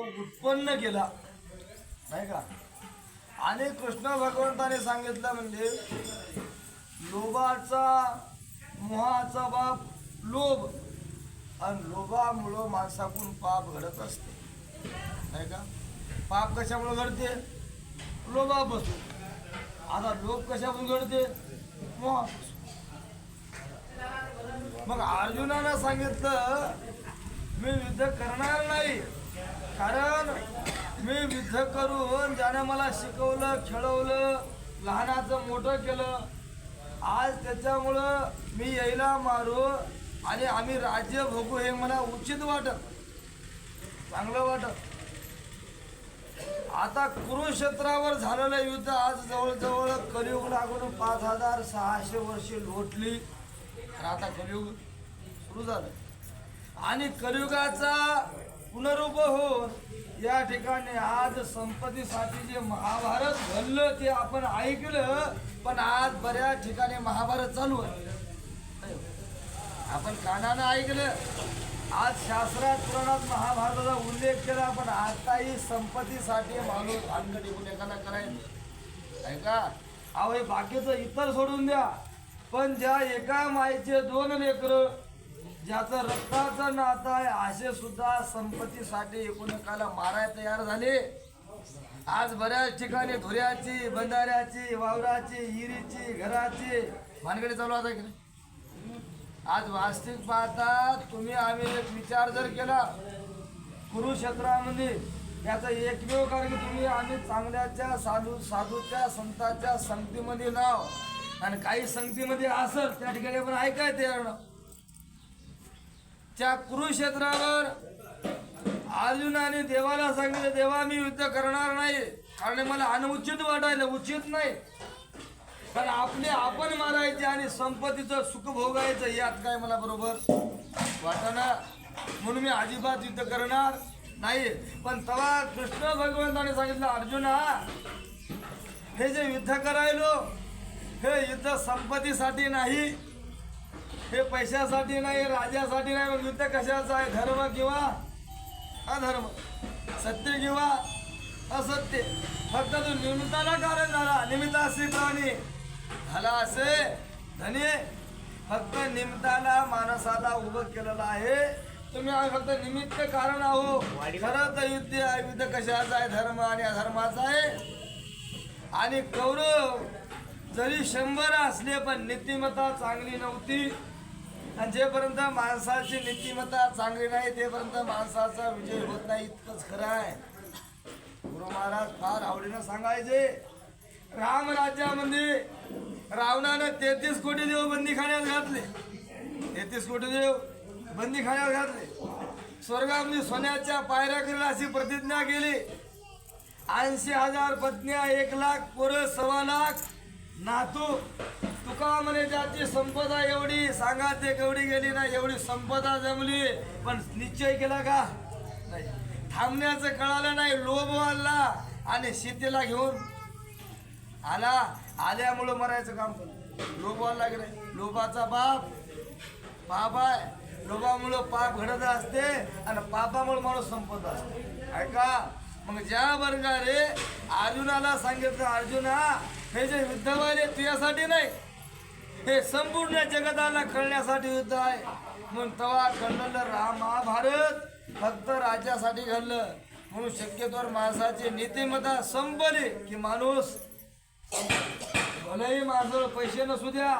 उत्पन्न केला. नाही का? आणि कृष्ण भगवंताने सांगितलं म्हणजे लोभाचा मोहाचा बाप लोभ. आणि लोभामुळं माणसाकडून पाप घडत असते. नाही का? पाप कशामुळे घडते? लोभापासून. आता लोभ कशापासून घडते? मोहापासून. मग अर्जुनानं सांगितलं मी युद्ध करणार नाही. कारण मी युद्ध करून ज्याने मला शिकवलं खेळवलं लहानाचं मोठं केलं आज त्याच्यामुळं मी यायला मारू आणि आम्ही राज्य भोगू हे मला उचित वाटत. चांगलं वाटत. आता कुरुक्षेत्रावर झालेलं युद्ध आज जवळजवळ कलियुग लागून पाच हजार सहाशे वर्षे लोटली. तर आता कलियुग सुरू झालं. आणि कलियुगाचा पुनरुभ होऊन या ठिकाणी आज संपत्तीसाठी जे महाभारत घडलं ते आपण ऐकलं पण आज बऱ्याच ठिकाणी महाभारत चालू आहे. आपण कानानं ऐकलं. आज शास्त्रात पुराणात महाभारताचा उल्लेख केला पण आताही संपत्तीसाठी माणूस भानगडी एखादा करायचं ऐका अहो हे बाकीचं इतर सोडून द्या. पण ज्या एका मायचे दोन लेकरं ज्याचं रक्ताचं नातं आहे असे सुद्धा संपत्तीसाठी एकूणकाला मारायला तयार झाले. आज बऱ्याच ठिकाणी धुऱ्याची बंधाऱ्याची वावराची हिरीची घराची भानगडी चालू आता की आज वास्तविक पाहता तुम्ही आम्ही एक विचार जर केला कुरुक्षेत्रामध्ये याचं एकमेव कारण की तुम्ही आम्ही चांगल्याच्या साधू साधूच्या संतांच्या संगतीमध्ये लाव. आणि काही संगतीमध्ये असल त्या ठिकाणी आपण ऐकाय तयार त्या कुरुक्षेत्रावर अर्जुनाने देवाला सांगितलं देवा मी युद्ध करणार नाही कारण मला अनुचित वाटायला उचित नाही. पण आपले आपण मारायचे आणि संपत्तीचं सुख भोगायचं यात काय मला बरोबर वाटना म्हणून मी अजिबात युद्ध करणार नाही. पण तेव्हा कृष्ण भगवंताने सांगितलं अर्जुना हे जे युद्ध करायलो हे युद्ध संपत्तीसाठी नाही हे पैशासाठी नाही राजासाठी नाही युद्ध कशाचं आहे? धर्म किंवा अधर्म? सत्य किंवा असत्य? फक्त तो निमित्ताला कारण झाला. निमित्त असे प्राणी. झाला असे धनी. फक्त निमित्ताला माणसाला उभं केलेलं आहे. तुम्ही आम्ही फक्त निमित्त कारण आहो खरं तर युद्ध आहे. युद्ध कशाचा आहे? धर्म आणि अधर्माचा आहे. आणि कौरव जरी शंभर असले पण नीतिमत्ता चांगली नव्हती. आणि जेपर्यंत माणसाची नीतिमत्ता चांगली नाही तेपर्यंत माणसाचा विजय होत नाही. इतकंच खरं आहे. गुरु महाराज फार आवडीनं सांगायचे. राम राज्यामध्ये रावणानं तेहतीस कोटी देव बंदीखान्यात घातले. तेहतीस कोटी देव बंदीखान्यात घातले. स्वर्गामध्ये सोन्याच्या पायऱ्या करेल अशी प्रतिज्ञा केली. ऐंशी हजार पत्न्या एक लाख पोरं सव्वा लाख नातू. तुका म्हणे त्याची संपदा एवढी? सांगा ते केवढी गेली ना एवढी संपदा जमली. पण निश्चय केला का? नाही. थांबण्याचं कळालं नाही लोभ वाढला आणि शेतीला घेऊन आला. आल्यामुळं मरायचं काम केलं लोभ व्हायला लागले लोभाचा बाप पाप आहे लोभामुळं पाप घडत असते आणि पापामुळे माणूस संपत असते. ऐका मग ज्या वर्गाने अर्जुनाला सांगितलं अर्जुना हे जे युद्ध व्हायले तुझ्यासाठी नाही हे संपूर्ण जगताला कळण्यासाठी युद्ध आहे. म्हणून तवा घडलेलं राम महाभारत फक्त राज्यासाठी घडलं. म्हणून शक्यतोवर माणसाची नीतिमत्ता संपले की माणूस भलेही माणसाला पैसे नसू द्या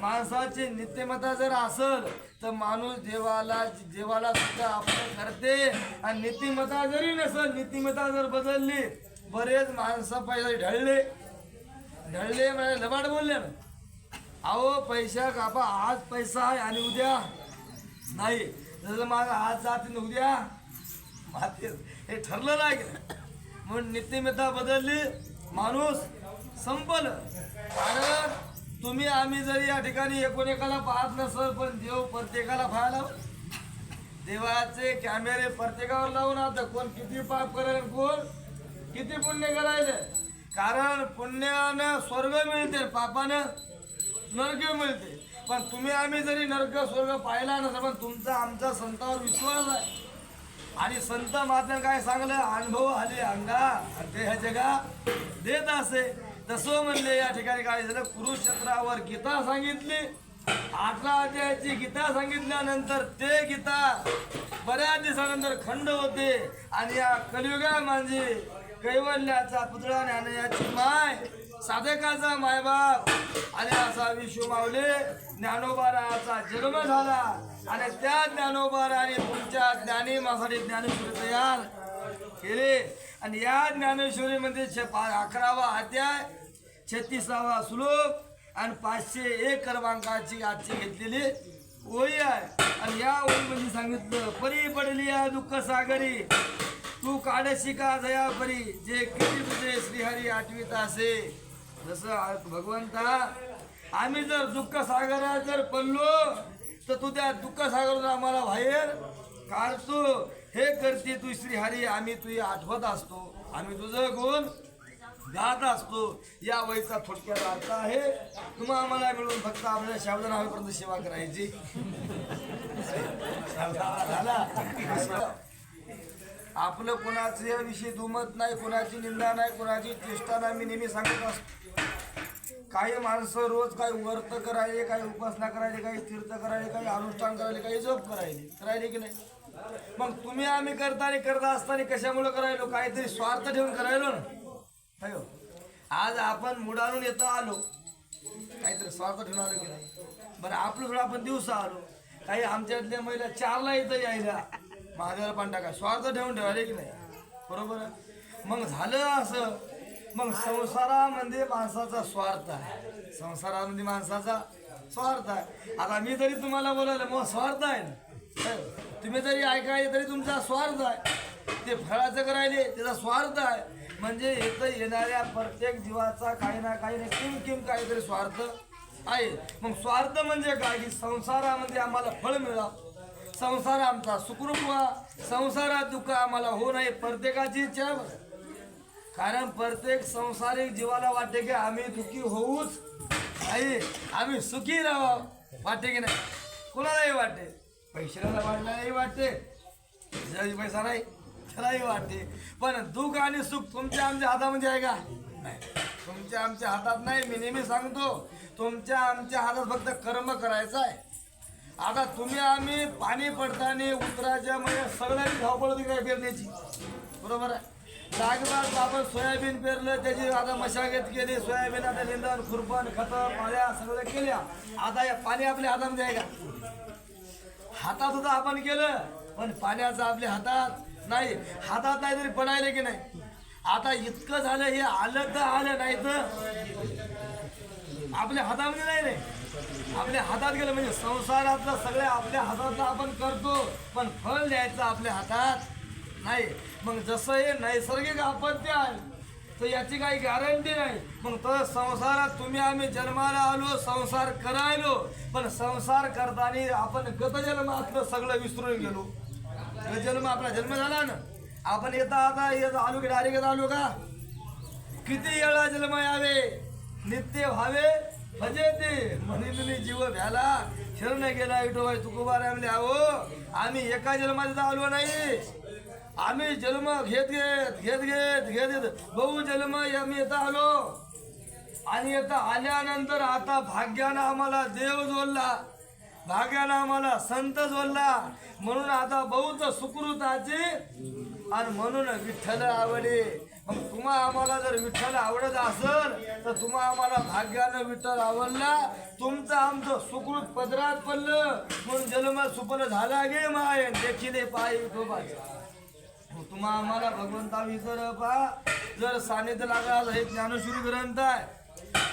माणसाची नित्यमता जर असल तर माणूस देवाला देवाला सुद्धा आपलं करते. आणि नीतिमता जरी नसल नीतिमता जर बदलली बरेच माणसं पैसे ढळले. ढळले म्हणजे लबाड बोलले ना. अहो पैसा कापा. आज पैसा आहे आणि उद्या नाही. जसं माझा आज जाते उद्या माते हे ठरलं नाही. का? म्हणून नित्यमिता बदलली. माणूस संपल. कारण तुम्ही आम्ही जरी या ठिकाणी एकोणेकाला पाहत नसल पण देव प्रत्येकाला पाहायला देवाचे कॅमेरे प्रत्येकावर लावून आता कोण किती पाप करेल कोण किती पुण्य करायचं कारण पुण्यानं स्वर्ग मिळते पापानं. नरक मिळते. पण तुम्ही आम्ही जरी नरक स्वर्ग पाहिला नसेल पण तुमचा आमचा संतावर विश्वास आहे. आणि संत मात्र काय सांगलं? अनुभव आले अंगा ते ह्या जगा देत असे. तसं म्हणले या ठिकाणी काय झालं? कुरुक्षेत्रावर गीता सांगितली. अठरा अध्यायाची गीता सांगितल्यानंतर ते गीता बऱ्याच दिवसानंतर खंड होते. आणि या कलियुगा म्हणजे कैवल्याचा पुतळा ज्ञानयाची माय साधकाचा मायबाप. आणि असा विश्व मावले ज्ञानोबाराचा जन्म झाला. आणि त्या ज्ञानोबाराने तुमच्या ज्ञानी मासाठी ज्ञानेश्वरी तयार केले. आणि या ज्ञानेश्वरीमध्ये छ- पा- अकरावा अध्याय छत्तीसावा श्लोक आणि पाचशे एक क्रमांकाची आजची घेतलेली ओळी आहे. आणि या ओळीमध्ये सांगितलं परी पडली या दुःख सागरी तू काढशी का दया परी जे किती तुझे श्रीहरी आठवीत असे. जसं आ- भगवंता आम्ही जर दुःख सागरात जर पडलो तर तू त्या दुःख सागरातून आम्हाला बाहेर काढतो. हे करते तू श्रीहरी आम्ही तुझी आठवत असतो. आम्ही तुझं गुण गात असतो. या वयचा थोडक्यात अर्थ आहे तुम्हा आम्हाला मिळून फक्त आपल्या शब्द नावापर्यंत सेवा करायची. झाला. आपलं कोणाच्या विषयी दुमत नाही कोणाची निंदा नाही कोणाची चेष्टा नाही मी नेहमी सांगत असतो. काही माणसं रोज काही व्रत करायले काही उपासना करायले काही तीर्थ करायले काही अनुष्ठान करायले काही जप करायले. करायले की नाही? मग तुम्ही आम्ही करताना करता असताना कशामुळे करायलो? काहीतरी स्वार्थ ठेवून करायलो ना? अयो आज आपण मुडारून येतो आलो. काहीतरी स्वार्थ ठेवून आलो की नाही? बरं आपलं थोडं आपण दिवसा आलो. काही आमच्यातल्या महिला चारला येतं यायला. महादेवाला पण टाका. स्वार्थ ठेवून ठेवायला की नाही? बरोबर? मग झालं असं. मग संसारामध्ये माणसाचा स्वार्थ आहे. संसारामध्ये माणसाचा स्वार्थ आहे. आता मी तरी तुम्हाला बोलायला मग स्वार्थ आहे ना? तुम्ही जरी ऐकायले तरी तुमचा स्वार्थ आहे. ते फळाचं करायले त्याचा स्वार्थ आहे. म्हणजे इथं येणाऱ्या प्रत्येक जीवाचा काही ना काही ना किम किम काहीतरी स्वार्थ आहे. मग स्वार्थ म्हणजे काय? की संसारामध्ये आम्हाला फळ मिळा. संसार आमचा सुखरूप व्हा. संसारात दुःख आम्हाला हो नाही प्रत्येकाची इच्छा. कारण प्रत्येक संसारिक जीवाला वाटते की आम्ही दुःखी होऊच. नाही आम्ही सुखी राहावं. वाटते की नाही? कोणालाही वाटते. पैशाला वाटल्यालाही वाटते. पैसा नाही त्यालाही वाटते. पण दुःख आणि सुख तुमच्या आमच्या हातामध्ये आहे का? नाही. तुमच्या आमच्या हातात नाही मी नेहमी सांगतो. तुमच्या आमच्या हातात फक्त कर्म करायचं आहे. आता तुम्ही आम्ही पाणी पडताना उतराच्या म्हणजे सगळ्यांनी धावपळ होती काय फिरण्याची बरोबर आहे? जागेवर आपण सोयाबीन पेरलं त्याची आता मशागत केली सोयाबीन आता निंदन खुरपण खतं पाळ्या सगळं केल्या. आता हे पाणी आपल्या हातामध्ये आहे का? हातात होतं आपण केलं पण पाण्याचं आपल्या हातात नाही. हातात नाही तरी पडायला की नाही? आता इतकं झालं हे आलं तर आलं नाही तर आपल्या हातामध्ये नाही रे. आपल्या हातात गेलं म्हणजे संसारातलं सगळ्या आपल्या हातातलं आपण करतो पण फळ द्यायचं आपल्या हातात नाही. मग जसं हे नैसर्गिक आपत्ती आहे तर याची काही गॅरंटी नाही. मग तर संसारात तुम्ही आम्ही जन्माला आलो संसार करायलो पण संसार करताना आपण गतजन्मातलं सगळं विसरून गेलो. जन्म आपला जन्म झाला ना? आपण येता आता येत आलो की डायरेक्ट आलो का? किती वेळा जन्म यावे? नित्य व्हावे? म्हणजे ते म्हणून जीव भ्याला शरण गेला विठोबाई तुकोबार आम्ही आहो आम्ही एका जन्मात आलो नाही. आम्ही जन्म घेत घेत घेत घेत घेत घेत बहु जन्म आम्ही येता आलो. आणि येता आल्यानंतर आता भाग्यानं आम्हाला देव जोडला. भाग्यानं आम्हाला संत जोडला. म्हणून आता बहुत सुकृताची आणि म्हणून विठ्ठल आवडे. मग तुम्हा आम्हाला जर विठ्ठल आवडत असेल तर तुम्हा आम्हाला भाग्यानं विठ्ठल आवडला. तुमचं आमचं सुकृत पदरात पडलं. म्हणून जन्म सुपल झाला गे माय. देखील पाय विठोबाचा तुम्हा आम्हाला भगवंता विसर पा. जर सानिध्य लागला हे ज्ञानश्री ग्रंथ आहे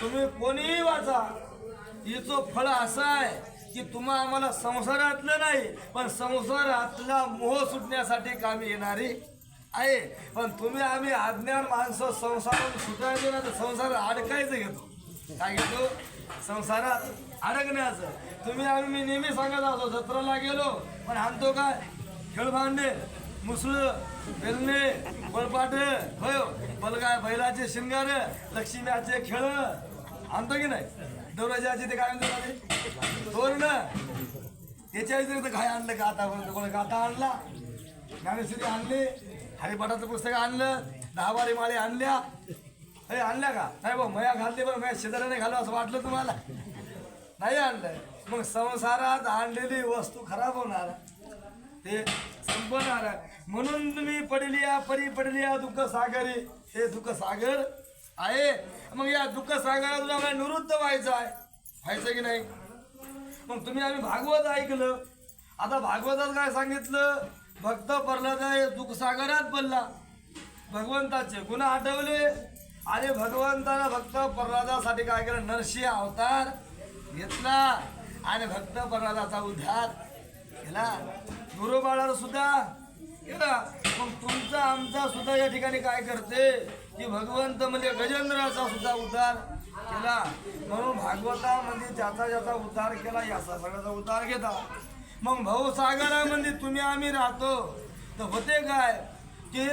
तुम्ही कोणीही वाचा. हिचं फळ असं आहे की तुम्हा आम्हाला संसारातलं नाही पण संसारातला मोह सुटण्यासाठी कामी येणारी आहे. पण तुम्ही आम्ही अज्ञान माणसं संसारातून सुटायचं ना तर संसारात अडकायचं घेतो. काय घेतो? संसारात अडकण्याचं. तुम्ही आम्ही मी नेहमी सांगत असतो जत्राला गेलो पण आणतो काय? खेळ भांडे. मुसळ बेलणे बळपाट होय बलगाय बैलाचे शिंगार लक्ष्मीचे खेळ. आणतो की नाही? दौराजाचे ते काय म्हणतो तोरण. त्याच्या व्यतिरिक्त काय आणलं का आता? कोण गाता आणला? ज्ञानेश्वरी आणली हरिपाठाचं पुस्तक आणलं दहावारी माळी माळे आणल्या. अरे आणल्या का? नाही बा मया घालते बरं मया शेजाऱ्याने घालू असं वाटलं तुम्हाला? नाही आणलं. मग संसारात आणलेली वस्तू खराब होणार. ते संपणार म्हणून तुम्ही पडली या परी पडलिया दुःख सागरी हे दुःख सागर आहे. मग या दुःख सागरातून आम्हाला निवृत्त व्हायचं आहे. व्हायचं की नाही? मग तुम्ही आम्ही भागवत ऐकलं. आता भागवतात काय सांगितलं? भक्त पडला आहे दुःखसागरात पडला. भगवंताचे गुण आठवले. आणि भगवंतानं भक्त प्रल्हादासाठी काय केलं? नरशी अवतार घेतला. आणि भक्त प्रल्हादाचा उद्धार केला. गुरुबाळाला सुद्धा. मग तुमचा आमचा सुद्धा या ठिकाणी काय करते? की भगवंत म्हणजे गजेंद्राचा सुद्धा उद्धार केला. म्हणून भागवतामध्ये ज्याचा ज्याचा उद्धार केला याचा सगळ्याचा उद्धार घेता. मग भाऊसागरामध्ये तुम्ही आम्ही राहतो. तर होते काय? की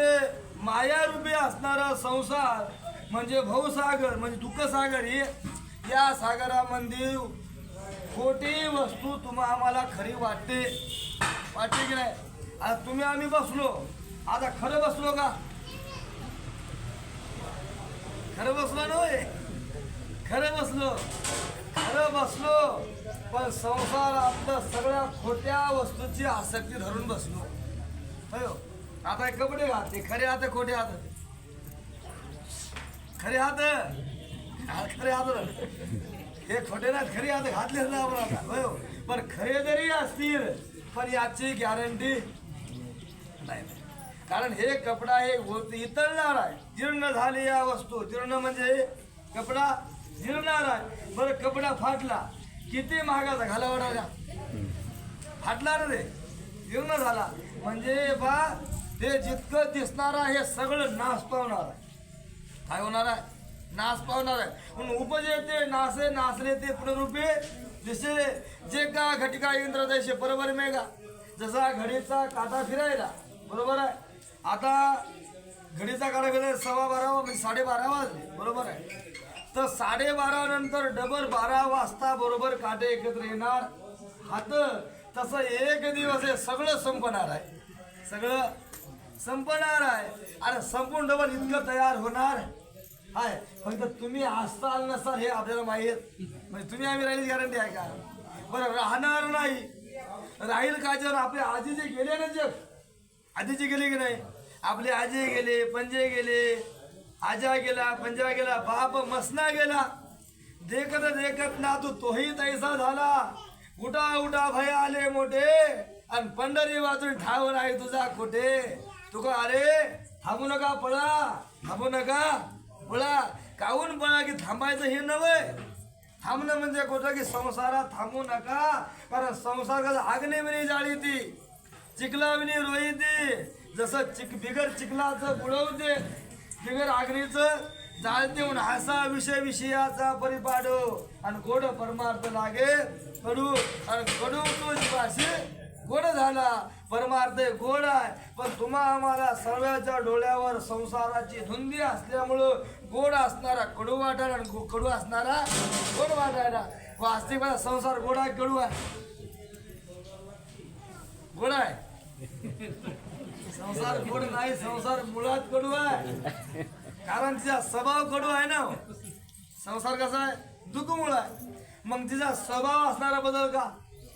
मायारूपी असणारा संसार म्हणजे भाऊसागर म्हणजे दुःखसागर हे या सागरामध्ये खोटी वस्तू तुम्हा आम्हाला खरी वाटते. वाटते की नाही? आता तुम्ही आम्ही बसलो. आता खरं बसलो का? खरं बसलो नव्हे खरं बसलो. खरं बसलो. पण संसार आपलं सगळ्या खोट्या वस्तूची आसक्ती धरून बसलो. हय हो. आता कपडे घालते खरे हात खोटे हात. खरे हात? खरे हात. हे खोटे ना खरे हात घातले ना आपण आता. हो. पण खरे जरी असतील पण याची गॅरंटी नाही. कारण हे कपडा हे होत- इतळणार आहे. जीर्ण झाली या वस्तू. जीर्ण म्हणजे कपडा जिरणार आहे. बरं कपडा फाटला. किती महागाचा घालावा राजा? फाटला रे. जीर्ण झाला. म्हणजे बा ते जितकं दिसणार आहे हे सगळं नाश पावणार आहे. काय होणार आहे? नाश पावणार आहे. म्हणून उपजेते नासे नासले ते पुनरुपे. दिसे जे का घटिका इंद्र दैसे बरोबर मेघा. जसा घडीचा काटा फिरायला बरोबर आहे. आता घडीचा काटा फिरायला सव्वा बारा म्हणजे साडेबारा वाजले बरोबर आहे. तर साडेबारा नंतर डबल बारा वाजता बरोबर काटे एकत्र येणार. हात तसं एक दिवस हे सगळं संपणार आहे. सगळं संपणार आहे. आणि संपून डबल इतकं तयार होणार. आहे फक्त तुम्ही असताल नसाल हे आपल्याला माहीत. म्हणजे तुम्ही आम्ही राहिली गॅरंटी आहे का? बरं राहणार नाही. राहील का जर आपले आजी जे गेले ना जग आजीचे गेले की नाही? आपले आजे गेले पंजे गेले आजा गेला पंजा गेला बाप मसना गेला. देखत देखत ना तू तोही तैसा झाला. उठा उठा भया आले मोठे. आणि पंढरी वाचून ठाव नाही तुझा कुठे? तुका अरे थांबू नका पळा थांबू नका. बोला काहून बोला की थांबायचं हे नव्हे? थांबणं म्हणजे कुठं की संसारात थांबू नका कारण संसार कसं आग्ने मिनी जाळी ती चिखलाविनी रोहिती जसं चिक बिगर चिखलाचं बुडवते बिगर आग्नीचं जाळते म्हणून असा विषय विषयाचा परिपाडो. आणि गोड परमार्थ लागे कडू आणि कडू तो जीवाशी गोड झाला. परमार्थ गोड आहे. पण तुम्हा आम्हाला सर्वांच्या डोळ्यावर संसाराची धुंदी असल्यामुळं गोड असणारा कडू वाटायला आणि कडू असणारा गोड वाटायला. वास्तविक माझा संसार गोड आहे कडू आहे? गोड आहे? संसार गोड नाही संसार मुळात कडू आहे. कारण तिचा स्वभाव कडू आहे ना हो. संसार कसा आहे? दुःखमुळ आहे. मग तिचा स्वभाव असणारा बदल का?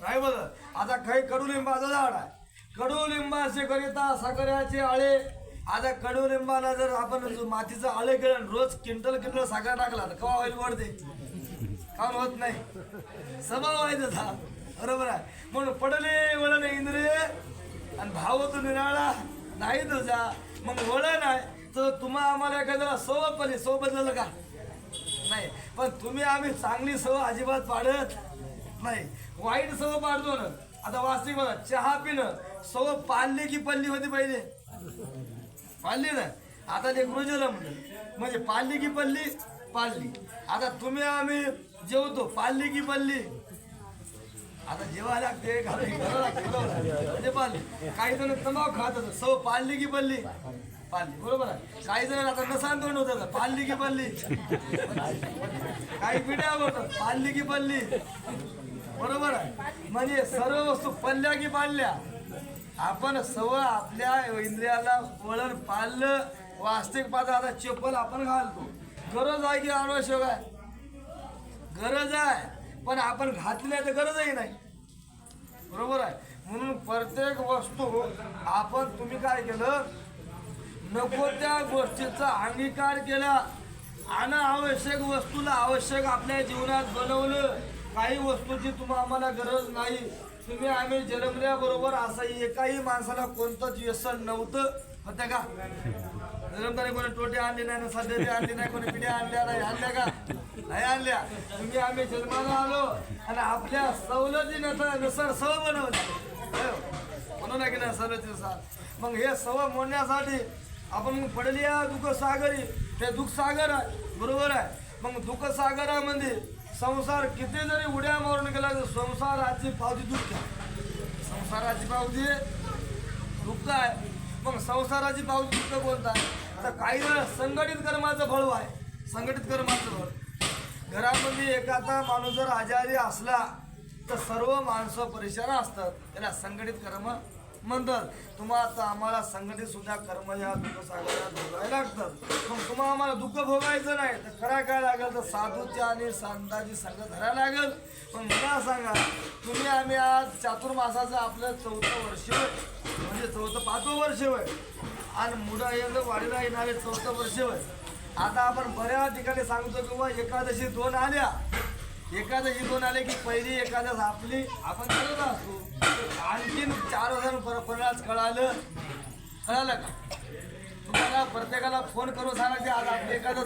नाही बदल. आता काही कडुलिंबाचं झाड आहे. कडुलिंबाचे करिता साखऱ्याचे आळे. आता कडुलिंबाला जर आपण मातीचं आळे केलं आणि रोज क्विंटल किंटल साखर टाकला तर कवा होईल वाढते काम होत नाही. स्वभाव आहे त्याचा बरोबर आहे. म्हणून पडले वळण इंद्रिय आणि भाव तो निराळा. नाही तुझा मग वळण आहे. तर तुम्हा आम्हाला एखाद्याला सोबत पडली सोबत बदललं का? नाही. पण तुम्ही आम्ही चांगली सव अजिबात पाडत नाही. वाईट सव पाडतो ना. आता वास्तविक बघा चहा पिणं. सव पाळली की पल्ली होती पहिले. पाळली ना? आता ते गुरुजीला म्हणलं म्हणजे पाल्ली की पल्ली पाल्ली. आता तुम्ही आम्ही जेवतो पाल्ली की पल्ली. आता जेवा लागते घालून म्हणजे पाल्ली. काही जण तमाव खात होतं सव पाल्ली की पल्ली. पाल्ली बरोबर आहे? काही जण आता नसान तोंड होतं पाल्ली की पल्ली. काही पिढ्या होतात. पाल्ली की पल्ली. बरोबर आहे? म्हणजे सर्व वस्तू पल्ल्या की पाळल्या आपण सवय आपल्या इंद्रियाला वळण पाळलं वास्तविक पाहता आता चप्पल आपण घालतो. गरज आहे की आवश्यक आहे? गरज आहे. पण आपण घातली तर गरजही नाही. बरोबर आहे? म्हणून प्रत्येक वस्तू आपण तुम्ही काय केलं? नको त्या गोष्टीचा अंगीकार केला. अनावश्यक वस्तूला आवश्यक आपल्या जीवनात बनवलं. काही वस्तूची तुम्हाला आम्हाला गरज नाही. तुम्ही आम्ही जन्मल्याबरोबर असं एकाही माणसाला कोणतंच व्यसन नव्हतं. होत्या का? जन्मताना कोणी टोटे आणले नाही ना सध्या आणली नाही कोणी पिढ्या आणल्या नाही आणल्या का? नाही आणल्या. तुम्ही आम्ही जन्माला आलो आणि आपल्या सवलतीनुसार नुसार सव बनवली. हो. म्हणून आहे की नाही सवलतीनुसार मग हे सव मोडण्यासाठी आपण मग पडली आहे दुःख सागरी हे दुःख सागर आहे. बरोबर आहे. मग दुःख सागरामध्ये संसार किती जरी उड्या मारून गेला तर संसाराची पावती दुःख आहे. संसाराची पावती दुःख आहे. मग संसाराची पावती दुःख कोणता आहे? तर काही वेळा संघटित कर्माचं फळ आहे. संघटित कर्माचं फळ. घरामध्ये एखादा माणूस जर आजारी असला तर सर्व माणसं परेशान असतात. त्याला संघटित कर्म म्हणतात तुम्हा आता आम्हाला संघटित सुद्धा कर्म या दुःख सागरात भोगायला लागतात. मग तुम्हाला आम्हाला दुःख भोगायचं नाही तर करा काय लागेल? तर साधूच्या आणि संतांची संघ धरायला लागेल. पण मला सांगा तुम्ही आम्ही आज चातुर्मासाचं आपलं चौथं वर्ष म्हणजे चौथं पाचवं वर्ष होय. आणि मुडा येणं वाढीला येणारे चौथं वर्ष होय. आता आपण बऱ्याच ठिकाणी सांगतो किंवा एकादशी दोन आल्या. एखादं दोन आले की पहिली एखादं आपली. आपण करत असतो. आणखीन चार हजार फराळाच कळालं? कळालं का? तुम्हाला प्रत्येकाला फोन करून सांगा की आज आपली एखादं